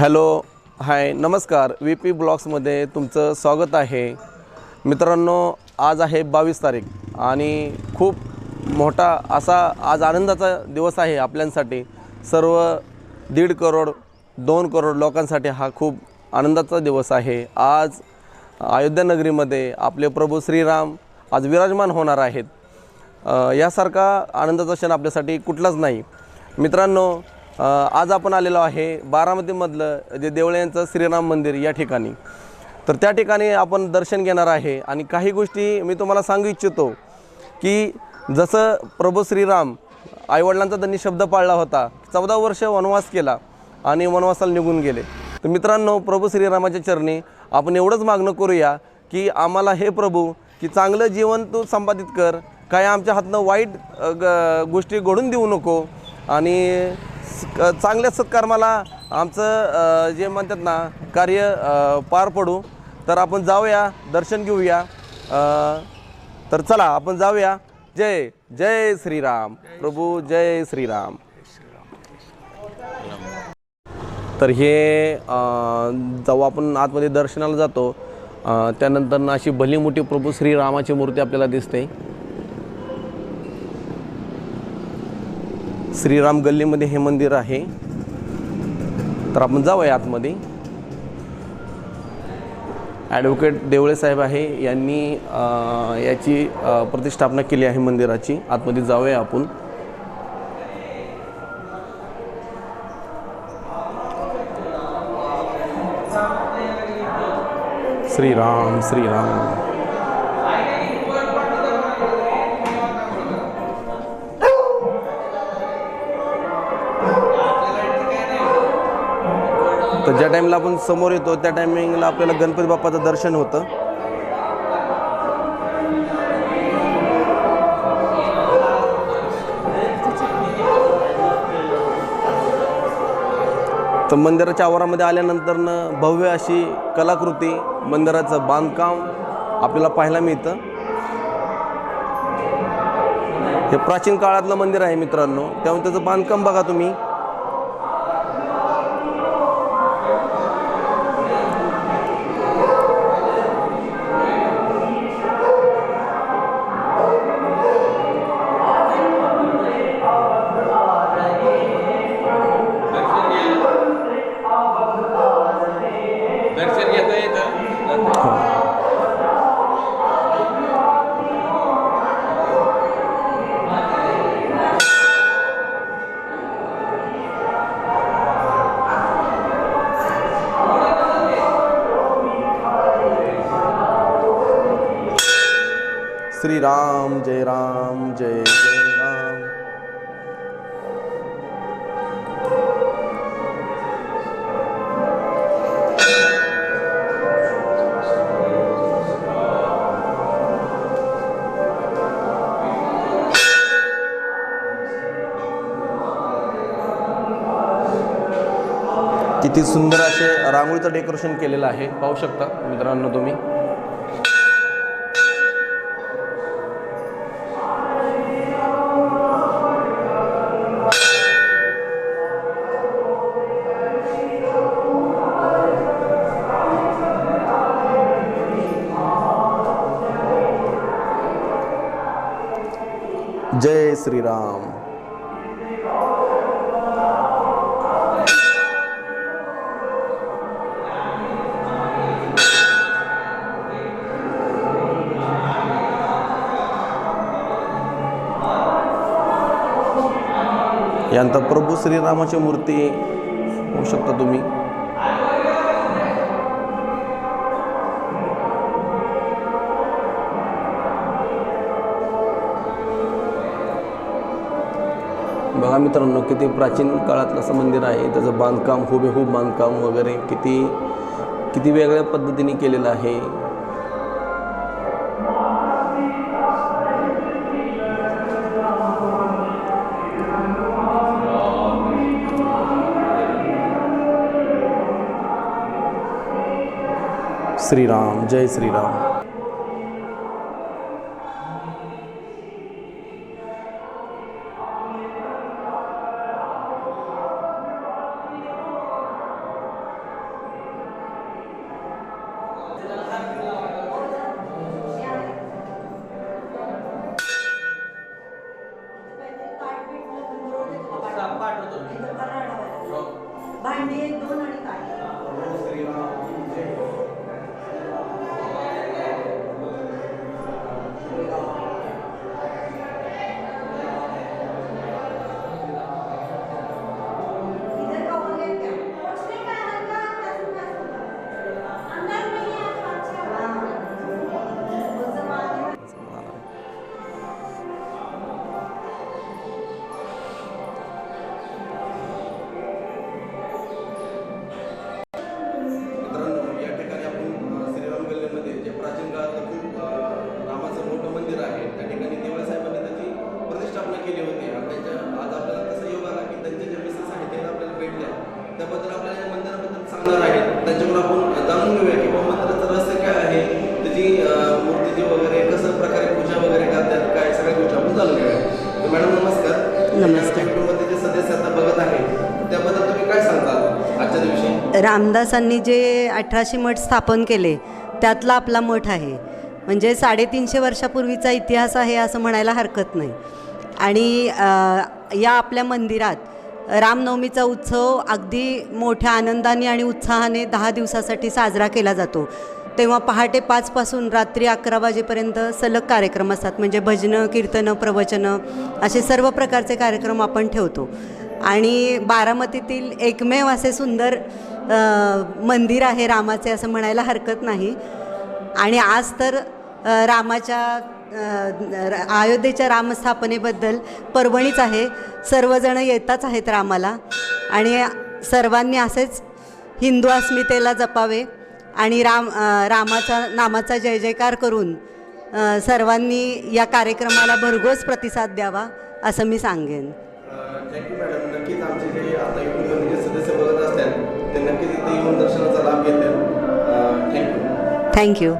Hello hi नमस्कार. V P ब्लॉग्समध्ये तुमचं स्वागत आहे. मित्रांनो आज आहे बावीस तारीख आणि खूप मोठा असा आज आनंदाचा दिवस आहे आपल्यांसाठी. सर्व दीड करोड दोन करोड लोकांसाठी हा खूप आनंदाचा दिवस आहे. आज अयोध्यानगरीमध्ये आपले प्रभू श्रीराम आज विराजमान होणार आहेत. यासारखा आनंदाचा क्षण आपल्यासाठी कुठलाच नाही. मित्रांनो आज आपण आलेलो आहे बारामतीमधलं जे देवळे यांचं श्रीराम मंदिर या ठिकाणी. तर त्या ठिकाणी आपण दर्शन घेणार आहे आणि काही गोष्टी मी तुम्हाला सांगू इच्छितो की जसं प्रभू श्रीराम आईवडिलांचा त्यांनी शब्द पाळला होता चौदा वर्ष वनवास केला आणि वनवासाला निघून गेले. तर मित्रांनो प्रभू श्रीरामाच्या चरणी आपण एवढंच मागणं करूया की आम्हाला हे प्रभू की चांगलं जीवन तू संपादित कर काय आमच्या हातनं वाईट ग गोष्टी घडून देऊ नको आणि चांगल्या सत्कर्माला आमचं जे म्हणतात ना कार्य पार पडू. तर आपण जाऊया दर्शन घेऊया. तर चला आपण जाऊया. जय जय श्रीराम. प्रभू जय श्रीराम. तर हे जाऊ जेव्हा आपण आतमध्ये दर्शनाला जातो. त्यानंतर ना अशी भली मोठी प्रभू श्रीरामाची मूर्ती आपल्याला दिसते. श्रीराम गल्लीमध्ये हे मंदिर आहे. तर आपण जाऊया आतमध्ये. ॲडव्होकेट देवळे साहेब आहे. यांनी याची प्रतिष्ठापना केली आहे मंदिराची. आतमध्ये जाऊया आपण. श्रीराम श्रीराम. तर ज्या टाईमला आपण समोर येतो त्या टायमिंगला आपल्याला गणपती बाप्पाचं दर्शन होतं. तर मंदिराच्या आवारामध्ये आल्यानंतरनं भव्य अशी कलाकृती मंदिराचं बांधकाम आपल्याला पाहायला मिळतं. हे प्राचीन काळातलं मंदिर आहे मित्रांनो. त्यामुळे त्याचं बांधकाम बघा तुम्ही. श्रीराम जय राम जय जय राम। किती सुंदर असे रांगोळीचं डेकोरेशन केलेलं आहे. पाहू शकता मित्रांनो तुम्ही. श्रीराम. यानंतर प्रभू श्रीरामाची मूर्ती होऊ शकता तुम्ही. बघा मित्रांनो किती प्राचीन काळातलं असं मंदिर आहे. त्याचं बांधकाम हुबेहूब बांधकाम वगैरे किती किती वेगळ्या पद्धतीने केलेलं आहे. श्रीराम जय श्रीराम. त्याबद्दल आपल्याला या मंदिराबद्दल सांगणार आहेत त्यांच्याकडून आपण जाणून घेऊया की बाबा मंदिराचं रहस्य काय आहे. त्याची मूर्तीची वगैरे कसं प्रकारे पूजा वगैरे करतात काय सगळ्या गोष्टी आपण जाणून घेऊया. मॅडम नमस्कार. नमस्कार. सदस्य आता बघत आहे त्याबद्दल तुम्ही काय आजच्या दिवशी? रामदासांनी जे अठराशे मठ स्थापन केले त्यातला आपला मठ आहे. म्हणजे साडेतीनशे वर्षापूर्वीचा इतिहास आहे असं म्हणायला हरकत नाही. आणि या आपल्या मंदिरात रामनवमीचा उत्सव अगदी मोठ्या आनंदाने आणि उत्साहाने दहा दिवसासाठी साजरा केला जातो. तेव्हा पहाटे पाचपासून रात्री अकरा वाजेपर्यंत सलग कार्यक्रम असतात. म्हणजे भजनं कीर्तनं प्रवचनं असे सर्व प्रकारचे कार्यक्रम आपण ठेवतो. आणि बारामतीतील एकमेव असे सुंदर मंदिर आहे रामाचे असं म्हणायला हरकत नाही. आणि आज तर रामाच्या अयोध्येच्या रामस्थापनेबद्दल पर्वणीच आहे. सर्वजण येताच आहेत रामाला. आणि सर्वांनी असेच हिंदू अस्मितेला जपावे आणि राम रामाचा नामाचा जय जयकार करून सर्वांनी या कार्यक्रमाला भरघोस प्रतिसाद द्यावा असं मी सांगेन. थँक्यू मॅडम नक्कीच आमचे जे आता युट्यूबमध्ये जे सदस्य बघत असतात ते नक्कीच इथे येऊन दर्शनाचा लाभ घेतील. थँक्यू थँक्यू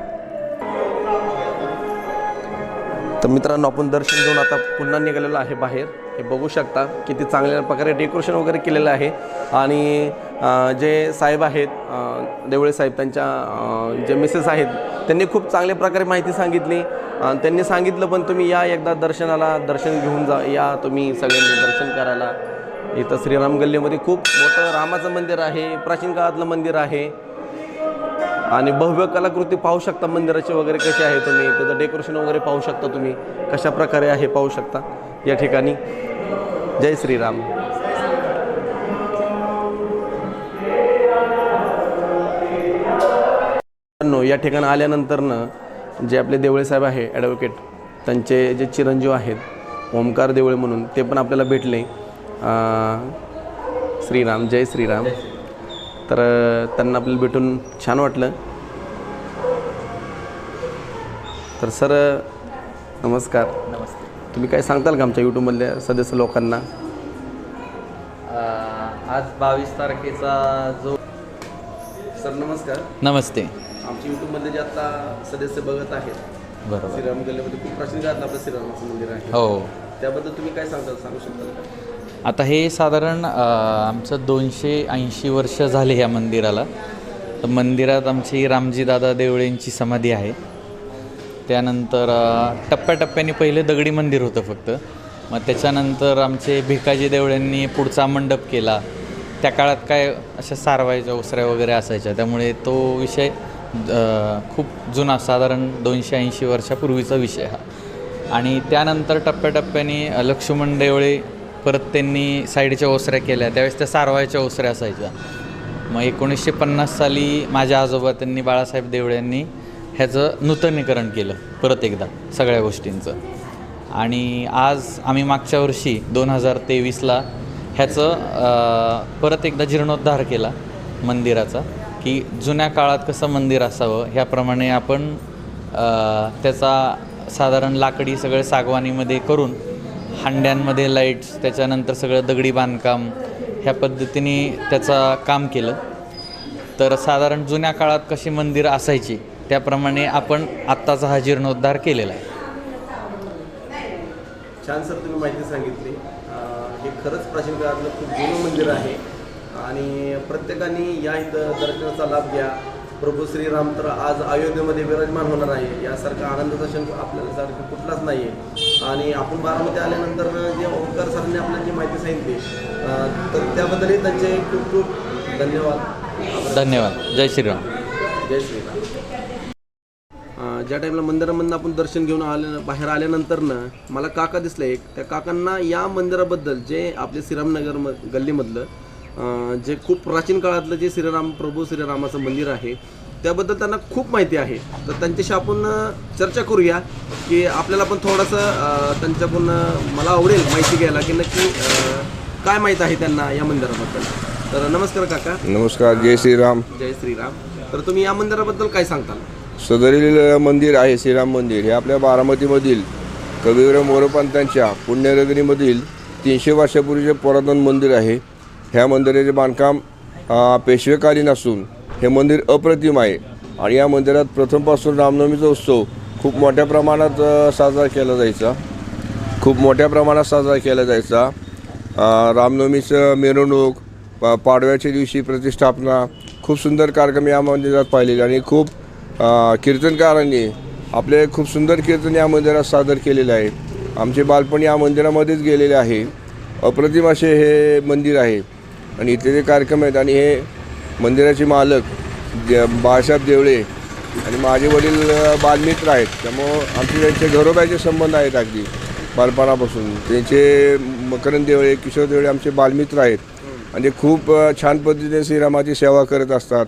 तर मित्रांनो आपण दर्शन घेऊन आता पुन्हा निघालेलो आहे बाहेर. हे बघू शकता किती चांगल्या प्रकारे डेकोरेशन वगैरे केलेलं आहे. आणि जे साहेब आहेत देवळे साहेब त्यांच्या जे मिसेस आहेत त्यांनी खूप चांगल्या प्रकारे माहिती सांगितली. आणि त्यांनी सांगितलं पण तुम्ही या एकदा दर्शनाला दर्शन घेऊन जा या तुम्ही सगळ्यांनी दर्शन करायला. इथं श्रीराम गल्लीमध्ये खूप मोठं रामाचं मंदिर आहे प्राचीन काळातलं मंदिर आहे. आणि भव्य कलाकृती पाहू शकता मंदिराची वगैरे कशी आहे तुम्ही त्याचं डेकोरेशन वगैरे पाहू शकता तुम्ही. कशा प्रकारे आहे पाहू शकता या ठिकाणी. जय श्रीराम. या ठिकाणी आल्यानंतरनं जे आपले देवळे साहेब आहे ॲडव्होकेट त्यांचे जे चिरंजीव आहेत ओमकार देवळे म्हणून ते पण आपल्याला भेटले. श्रीराम जय श्रीराम. तर त्यांना आपल्याला भेटून छान वाटलं. तर सर नमस्कार. नमस्ते. तुम्ही काय सांगताल का आमच्या यूट्यूबमधल्या सदस्य लोकांना? आज बावीस तारखेचा जो सर नमस्कार. नमस्ते. आमच्या यूट्यूबमधले जे आता सदस्य बघत आहेत बरोबर. श्रीराम गल्लीमध्ये खूप प्राचीन काळातलं आपलं श्रीरामाचं मंदिर आहे. हो. त्याबद्दल तुम्ही काय सांगताल सांगू शकता का? आता हे साधारण आमचं दोनशे ऐंशी वर्ष झाले ह्या मंदिराला. तर मंदिरात आमची रामजीदादा देवळेंची समाधी आहे. त्यानंतर टप्प्याटप्प्याने पहिले दगडी मंदिर होतं फक्त. मग त्याच्यानंतर आमचे भिकाजी देवळ्यांनी पुढचा मंडप केला. त्या काळात काय अशा सारवायच्या ओसऱ्या वगैरे असायच्या. त्यामुळे तो विषय खूप जुना साधारण दोनशे ऐंशी वर्षापूर्वीचा विषय हा. आणि त्यानंतर टप्प्याटप्प्याने लक्ष्मण देवळे परत त्यांनी साईडच्या ओसऱ्या केल्या. त्यावेळेस त्या सारवायच्या ओसऱ्या असायच्या. मग एकोणीसशे पन्नास साली माझ्या आजोबा त्यांनी बाळासाहेब देवळे यांनी ह्याचं नूतनीकरण केलं परत एकदा सगळ्या गोष्टींचं. आणि आज आम्ही मागच्या वर्षी दोन हजार तेवीसला ह्याचं परत एकदा जीर्णोद्धार केला मंदिराचा की जुन्या काळात कसं मंदिर असावं ह्याप्रमाणे आपण त्याचा साधारण लाकडी सगळे सागवानीमध्ये करून हांड्यांमध्ये लाईट्स त्याच्यानंतर सगळं दगडी बांधकाम ह्या पद्धतीने त्याचा काम केलं. तर साधारण जुन्या काळात कशी मंदिर असायची त्याप्रमाणे आपण आत्ताचा हा जीर्णोद्धार केलेला आहे. छान सर तुम्ही माहिती सांगितली. हे खरंच प्राचीन काळातलं खूप जुनं मंदिर आहे. आणि प्रत्येकाने या इथं दर्शनाचा लाभ घ्या. प्रभू श्रीराम तर आज अयोध्येमध्ये विराजमान होणार आहे. यासारखा आनंदाचा क्षण आपल्याला सारखं कुठलाच नाही आहे आणि आपण बारामती आल्यानंतर जे ओंकार सरांनी आपल्याला जी माहिती सांगितली तर त्याबद्दलही त्यांचे खूप खूप धन्यवाद. धन्यवाद. जय श्रीराम. जय श्रीराम. ज्या टाईमला मंदिरामधनं आपण दर्शन घेऊन आले बाहेर आल्यानंतर ना मला काका दिसले एक. त्या काकांना या मंदिराबद्दल जे आपले श्रीरामनगर म गल्लीमधलं जे खूप प्राचीन काळातलं जे श्रीराम प्रभू श्रीरामाचं मंदिर आहे त्याबद्दल त्यांना खूप माहिती आहे. तर त्यांच्याशी आपण चर्चा करूया की आपल्याला पण थोडंसं त्यांच्याकडून मला आवडेल माहिती घ्यायला की नक्की काय माहीत आहे त्यांना या मंदिराबद्दल. तर नमस्कार काका. नमस्कार जय श्रीराम. जय श्रीराम. तर तुम्ही या मंदिराबद्दल काय सांगताल? सदरील मंदिर आहे श्रीराम मंदिर. हे आपल्या बारामतीमधील कविवराम मोरपंतांच्या पुण्यनगरीमधील तीनशे वर्षापूर्वीचे पुरातन मंदिर आहे. ह्या मंदिराचे बांधकाम पेशवेकालीन असून हे मंदिर अप्रतिम आहे. आणि या मंदिरात प्रथमपासून रामनवमीचा उत्सव खूप मोठ्या प्रमाणात साजरा केला जायचा. खूप मोठ्या प्रमाणात साजरा केला जायचा. रामनवमीचं मिरवणूक पाडव्याच्या दिवशी प्रतिष्ठापना खूप सुंदर कार्यक्रम या मंदिरात पाहिलेले आणि खूप कीर्तनकारांनी आपले खूप सुंदर कीर्तन या मंदिरात सादर केलेले आहे. आमचे बालपण या मंदिरामध्येच गेलेले आहे. अप्रतिम असे हे मंदिर आहे. आणि इथे जे कार्यक्रम आहेत आणि हे मंदिराचे मालक जे बाळासाहेब देवळे आणि माझे वडील बालमित्र आहेत. त्यामुळं आमचे त्यांचे घरोबाचे संबंध आहेत अगदी बालपणापासून. त्यांचे मकरंद देवळे किशोर देवळे आमचे बालमित्र आहेत. आणि ते खूप छान पद्धतीने श्रीरामाची सेवा करत असतात.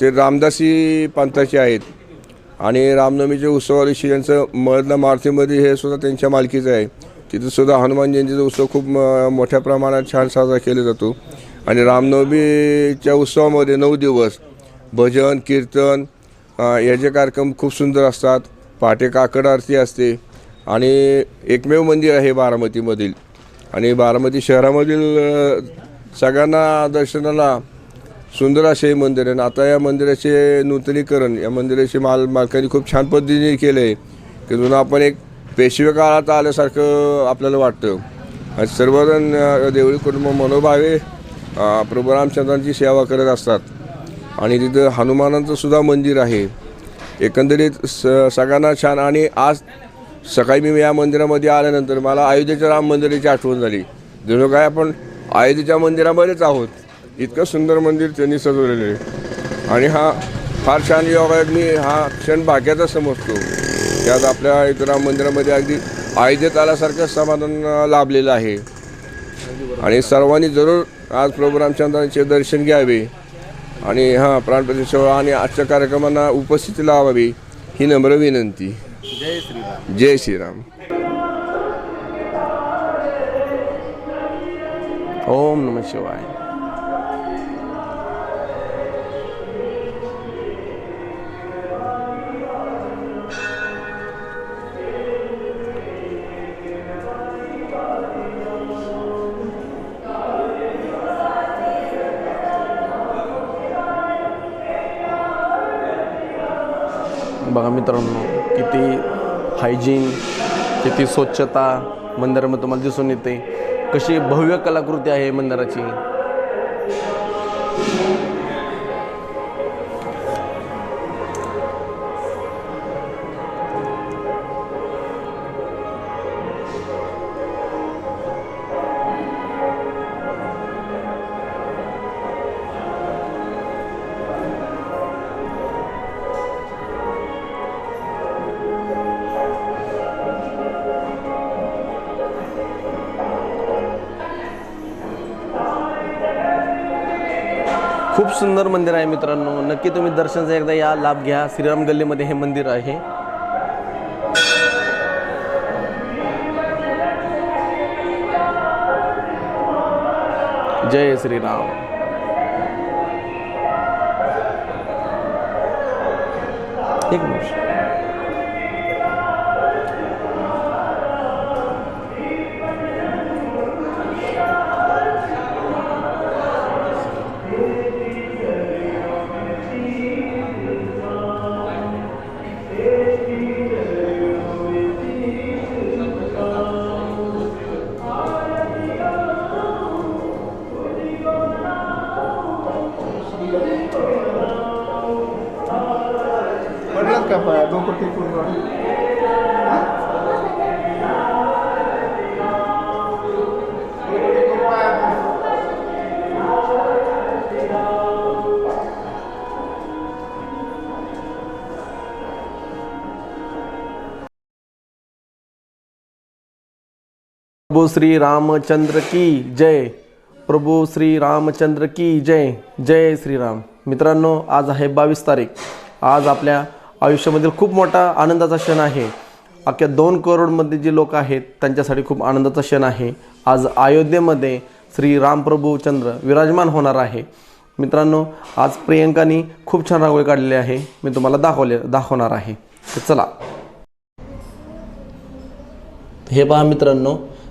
ते रामदासी पंथाचे आहेत. आणि रामनवमीचे उत्सवा दिवशी त्यांचं मळदना मारुतीमध्ये हे सुद्धा त्यांच्या मालकीचं आहे. तिथं सुद्धा हनुमान जयंतीचा उत्सव खूप म- मोठ्या प्रमाणात छान साजरा केला जातो. आणि रामनवमीच्या उत्सवामध्ये नऊ दिवस भजन कीर्तन याचे कार्यक्रम खूप सुंदर असतात. पहाटे काकड आरती असते आणि एकमेव मंदिर आहे बारामतीमधील. आणि बारामती शहरामधील सगळ्यांना दर्शनाला सुंदर असे हे मंदिर आहे आणि आता या मंदिराचे नूतनीकरण या मंदिराची माल मालकांनी खूप छान पद्धतीने केलं आहे की जुनं आपण एक पेशवे काळात आल्यासारखं आपल्याला वाटतं. सर्वजण देवळी कुटुंब मनोभावे प्रभू रामचंद्रांची सेवा करत असतात. आणि तिथं हनुमानांचं सुद्धा मंदिर आहे. एकंदरीत स सगळ्यांना छान. आणि आज सकाळी मी या मंदिरामध्ये आल्यानंतर मला अयोध्येच्या राम मंदिराची आठवण झाली. जणू काय आपण अयोध्येच्या मंदिरामध्येच आहोत. इतकं सुंदर मंदिर त्यांनी सजवलेलं आहे. आणि हा फार छान योगायोग मी हा क्षण भाग्याचा समजतो. त्यात आपल्या इथं राम मंदिरामध्ये अगदी आयोजित आल्यासारखं समाधान लाभलेलं आहे. आणि सर्वांनी जरूर आज प्रभू रामचंद्रांचे दर्शन घ्यावे. आणि हां प्राणप्रतिष्ठा आणि आजच्या कार्यक्रमांना उपस्थिती लावावी ही नम्र विनंती. जय श्रीराम जय श्रीराम. ओम नम शिवाय. बघा मित्रांनो किती हायजीन किती स्वच्छता मंदिरामध्ये तुम्हाला दिसून येते. कशी भव्य कलाकृती आहे मंदिराची. खूप सुंदर मंदिर आहे मित्रांनो. नक्की तुम्ही दर्शनचा एकदा या लाभ घ्या. श्रीराम गल्लीमध्ये हे मंदिर आहे. जय श्रीराम. एक मिनिट. प्रभू श्री रामचंद्र की जय। प्रभू श्री रामचंद्र की जय। जय श्रीराम मित्रांनो आज आहे बावीस तारीख. आज आपल्या आयुष्यामधील खूप मोठा आनंदाचा क्षण आहे. अख्ख्या दोन करोडमध्ये जे लोक आहेत त्यांच्यासाठी खूप आनंदाचा क्षण आहे. आज अयोध्येमध्ये श्री रामप्रभू चंद्र विराजमान होणार आहे. मित्रांनो आज प्रियंकानी खूप छान रांगोळी काढलेली आहे. मी तुम्हाला दाखवले दाखवणार आहे. तर चला. हे पहा मित्रांनो